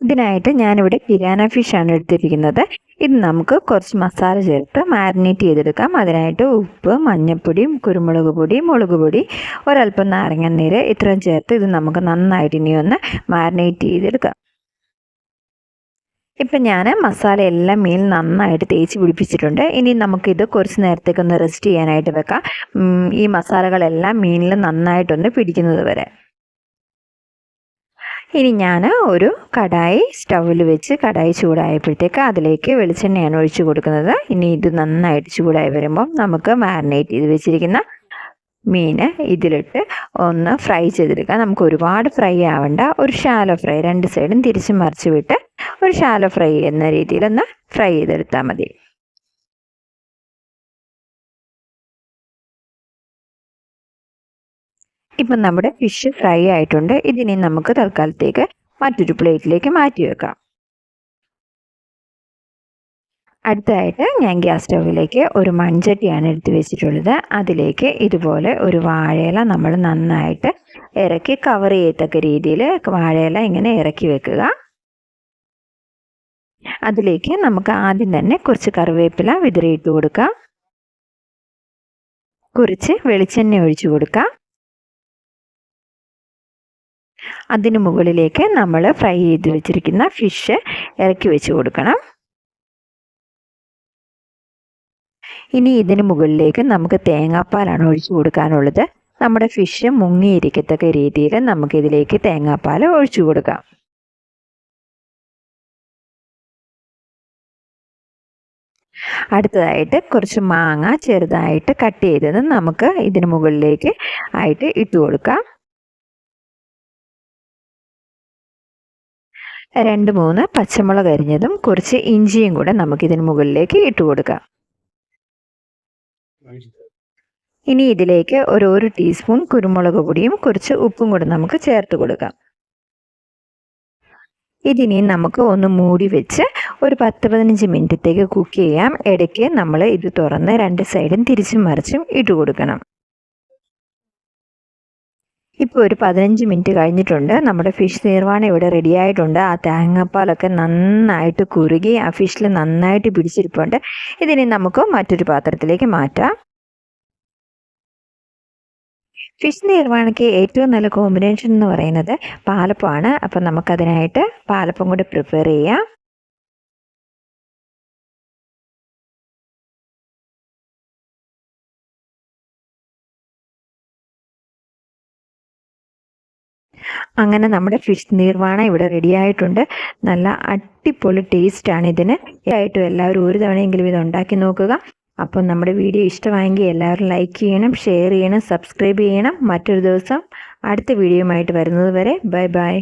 ഇതിനായിട്ട് ഞാനിവിടെ കിരാന ഫിഷാണ് എടുത്തിരിക്കുന്നത്. ഇത് നമുക്ക് കുറച്ച് മസാല ചേർത്ത് മാരിനേറ്റ് ചെയ്തെടുക്കാം. അതിനായിട്ട് ഉപ്പ് മഞ്ഞൾപ്പൊടിയും കുരുമുളക് പൊടി മുളക് പൊടി ഒരല്പം നാരങ്ങനീര് ഇത്രയും ചേർത്ത് ഇത് നമുക്ക് നന്നായിട്ട് ഇനി ഒന്ന് മാരിനേറ്റ് ചെയ്തെടുക്കാം. ഇപ്പം ഞാൻ മസാല എല്ലാം മീൻ നന്നായിട്ട് തേച്ച് പിടിപ്പിച്ചിട്ടുണ്ട്. ഇനി നമുക്കിത് കുറച്ച് നേരത്തേക്ക് ഒന്ന് റെസ്റ്റ് ചെയ്യാനായിട്ട് വെക്കാം. ഈ മസാലകളെല്ലാം മീനിൽ നന്നായിട്ടൊന്ന് പിടിക്കുന്നത് വരെ. ഇനി ഞാൻ ഒരു കടായി സ്റ്റൗവിൽ വെച്ച് കടായി ചൂടായപ്പോഴത്തേക്ക് അതിലേക്ക് വെളിച്ചെണ്ണയാണ് ഒഴിച്ചു കൊടുക്കുന്നത്. ഇനി ഇത് നന്നായിട്ട് ചൂടായി വരുമ്പം നമുക്ക് മാരിനേറ്റ് ചെയ്ത് വെച്ചിരിക്കുന്ന മീൻ ഇതിലിട്ട് ഒന്ന് ഫ്രൈ ചെയ്തെടുക്കാം. നമുക്ക് ഒരുപാട് ഫ്രൈ ആവണ്ട. ഒരു ഷാലോ ഫ്രൈ രണ്ട് സൈഡും തിരിച്ച് മറിച്ച് വിട്ട് ഒരു ഷാലോ ഫ്രൈ എന്ന രീതിയിലൊന്ന് ഫ്രൈ ചെയ്തെടുത്താൽ മതി. ഇപ്പം നമ്മുടെ ഫിഷ് ഫ്രൈ ആയിട്ടുണ്ട്. ഇതിനെ നമുക്ക് തൽക്കാലത്തേക്ക് മറ്റൊരു പ്ലേറ്റിലേക്ക് മാറ്റി വെക്കാം. അടുത്തതായിട്ട് ഞാൻ ഗ്യാസ് സ്റ്റൗവിലേക്ക് ഒരു മൺചട്ടിയാണ് എടുത്തു വെച്ചിട്ടുള്ളത്. അതിലേക്ക് ഇതുപോലെ ഒരു വാഴയില നമ്മൾ നന്നായിട്ട് ഇറക്കി കവർ ചെയ്യത്തക്ക രീതിയിൽ വാഴയില ഇങ്ങനെ ഇറക്കി വെക്കുക. അതിലേക്ക് നമുക്ക് ആദ്യം തന്നെ കുറച്ച് കറിവേപ്പില വിതറിയിട്ട് കൊടുക്കാം. കുറച്ച് വെളിച്ചെണ്ണ ഒഴിച്ചു കൊടുക്കാം. അതിന് മുകളിലേക്ക് നമ്മൾ ഫ്രൈ ചെയ്ത് വെച്ചിരിക്കുന്ന ഫിഷ് ഇറക്കി വെച്ച് കൊടുക്കണം. ഇനി ഇതിന് മുകളിലേക്ക് നമുക്ക് തേങ്ങാപ്പാലാണ് ഒഴിച്ചു കൊടുക്കാനുള്ളത്. നമ്മുടെ ഫിഷ് മുങ്ങിയിരിക്കത്തക്ക രീതിയിൽ നമുക്ക് ഇതിലേക്ക് തേങ്ങാപ്പാൽ ഒഴിച്ചു കൊടുക്കാം. അടുത്തതായിട്ട് കുറച്ച് മാങ്ങ ചെറുതായിട്ട് കട്ട് ചെയ്തത് നമുക്ക് ഇതിന് മുകളിലേക്ക് ആയിട്ട് ഇട്ട് കൊടുക്കാം. രണ്ട് മൂന്ന് പച്ചമുളക് അരിഞ്ഞതും കുറച്ച് ഇഞ്ചിയും കൂടെ നമുക്കിതിന് മുകളിലേക്ക് ഇട്ട് കൊടുക്കാം. ഇനി ഇതിലേക്ക് ഒരു ഒരു ടീസ്പൂൺ കുരുമുളക് പൊടിയും കുറച്ച് ഉപ്പും കൂടെ നമുക്ക് ചേർത്ത് കൊടുക്കാം. ഇതിനി നമുക്ക് ഒന്ന് മൂടി വെച്ച് ഒരു പത്ത് പതിനഞ്ച് മിനിറ്റത്തേക്ക് കുക്ക് ചെയ്യാം. ഇടയ്ക്ക് നമ്മൾ ഇത് തുറന്ന് രണ്ട് സൈഡും തിരിച്ചും മറിച്ചും ഇട്ട് കൊടുക്കണം. ഇപ്പോൾ ഒരു പതിനഞ്ച് മിനിറ്റ് കഴിഞ്ഞിട്ടുണ്ട്. നമ്മുടെ ഫിഷ് നീർവാണ ഇവിടെ റെഡി ആയിട്ടുണ്ട്. ആ തേങ്ങാപ്പാലൊക്കെ നന്നായിട്ട് കുറുകി ആ ഫിഷിൽ നന്നായിട്ട് പിടിച്ചിരിപ്പുണ്ട്. ഇതിനെ നമുക്ക് മറ്റൊരു പാത്രത്തിലേക്ക് മാറ്റാം. ഫിഷ് നീർവാണയ്ക്ക് ഏറ്റവും നല്ല കോമ്പിനേഷൻ എന്ന് പറയുന്നത് പാലപ്പമാണ്. അപ്പം നമുക്കതിനായിട്ട് പാലപ്പം കൂടി പ്രിപ്പയർ ചെയ്യാം. അങ്ങനെ നമ്മുടെ ഫിഷ് നീർവാണ ഇവിടെ റെഡി ആയിട്ടുണ്ട്. നല്ല അടിപൊളി ടേസ്റ്റാണ് ഇതിന്. ആയിട്ടും എല്ലാവരും ഒരു തവണയെങ്കിലും ഇത് ഉണ്ടാക്കി നോക്കുക. അപ്പം നമ്മുടെ വീഡിയോ ഇഷ്ടമായെങ്കിൽ എല്ലാവരും ലൈക്ക് ചെയ്യണം ഷെയർ ചെയ്യണം സബ്സ്ക്രൈബ് ചെയ്യണം. മറ്റൊരു ദിവസം അടുത്ത വീഡിയോയുമായിട്ട് വരുന്നത് വരെ ബൈ ബൈ